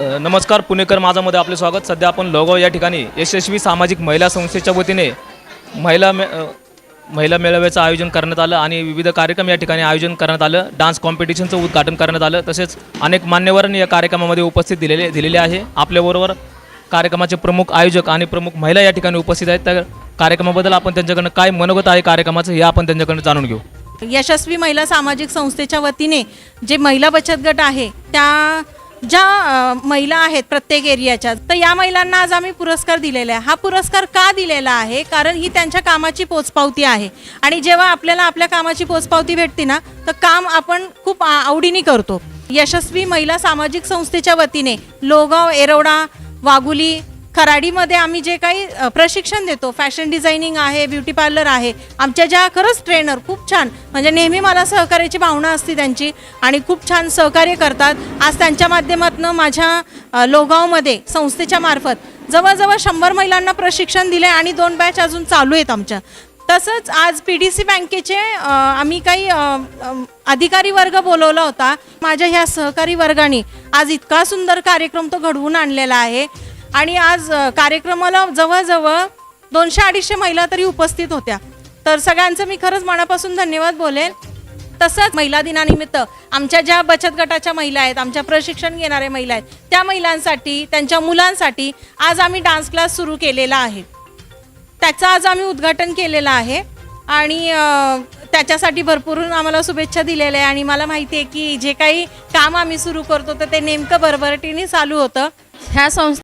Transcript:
नमस्कार पुणेकर माझामध्ये आपले स्वागत. सध्या आपण लोगाव या ठिकाणी यशस्वी सामाजिक महिला संस्थेच्या वतीने महिला मे महिला मेळाव्याचं आयोजन करण्यात आलं आणि विविध कार्यक्रम या ठिकाणी आयोजन करण्यात आलं. डान्स कॉम्पिटिशनचं उद्घाटन करण्यात आलं. तसेच अनेक मान्यवरांनी या कार्यक्रमामध्ये उपस्थित दिलेले दिलेले आहे. आपल्याबरोबर कार्यक्रमाचे प्रमुख आयोजक आणि प्रमुख महिला या ठिकाणी उपस्थित आहेत. त्या कार्यक्रमाबद्दल आपण त्यांच्याकडनं काय मनोगत आहे कार्यक्रमाचं हे आपण त्यांच्याकडनं जाणून घेऊ. यशस्वी महिला सामाजिक संस्थेच्या वतीने जे महिला बचत गट आहे त्या ज्या महिला आहेत प्रत्येक एरियाच्या तर या महिलांना आज आम्ही पुरस्कार दिलेला आहे. हा पुरस्कार का दिलेला आहे? कारण ही त्यांच्या कामाची पोचपावती आहे. आणि जेव्हा आपल्याला आपल्या कामाची पोचपावती भेटते ना तर काम आपण खूप आवडीने करतो. यशस्वी महिला सामाजिक संस्थेच्या वतीने लोगाव एरोडा वाघुली खराडीमध्ये आम्ही जे काही प्रशिक्षण देतो फॅशन डिझायनिंग आहे ब्युटी पार्लर आहे आमच्या ज्या खरंच ट्रेनर खूप छान म्हणजे नेहमी मला सहकार्याची भावना असते त्यांची आणि खूप छान सहकार्य करतात. आज त्यांच्या माध्यमातून माझ्या लोगावमध्ये संस्थेच्या मार्फत जवळजवळ शंभर महिलांना प्रशिक्षण दिले आणि दोन बॅच अजून चालू आहेत आमच्या. तसंच आज पी डी सी बँकेचे आम्ही काही अधिकारी वर्ग बोलवला होता. माझ्या ह्या सहकारी वर्गाने आज इतका सुंदर कार्यक्रम तो घडवून आणलेला आहे. आणि आज कार्यक्रमाला जवळजवळ दोनशे अडीचशे महिला तरी उपस्थित होत्या. तर सगळ्यांचं मी खरंच मनापासून धन्यवाद बोलेन. तसंच महिला दिनानिमित्त आमच्या ज्या बचत गटाच्या महिला आहेत आमच्या प्रशिक्षण घेणाऱ्या महिला आहेत त्या महिलांसाठी त्यांच्या मुलांसाठी आज आम्ही डान्स क्लास सुरू केलेला आहे. त्याचं आज आम्ही उद्घाटन केलेलं आहे आणि त्याच्यासाठी भरपूर आम्हाला शुभेच्छा दिलेल्या आहे आणि मला माहिती आहे की जे काही काम आम्ही सुरू करतो तर ते नेमकं भरभरटीने चालू होतं. ह्या संस्थे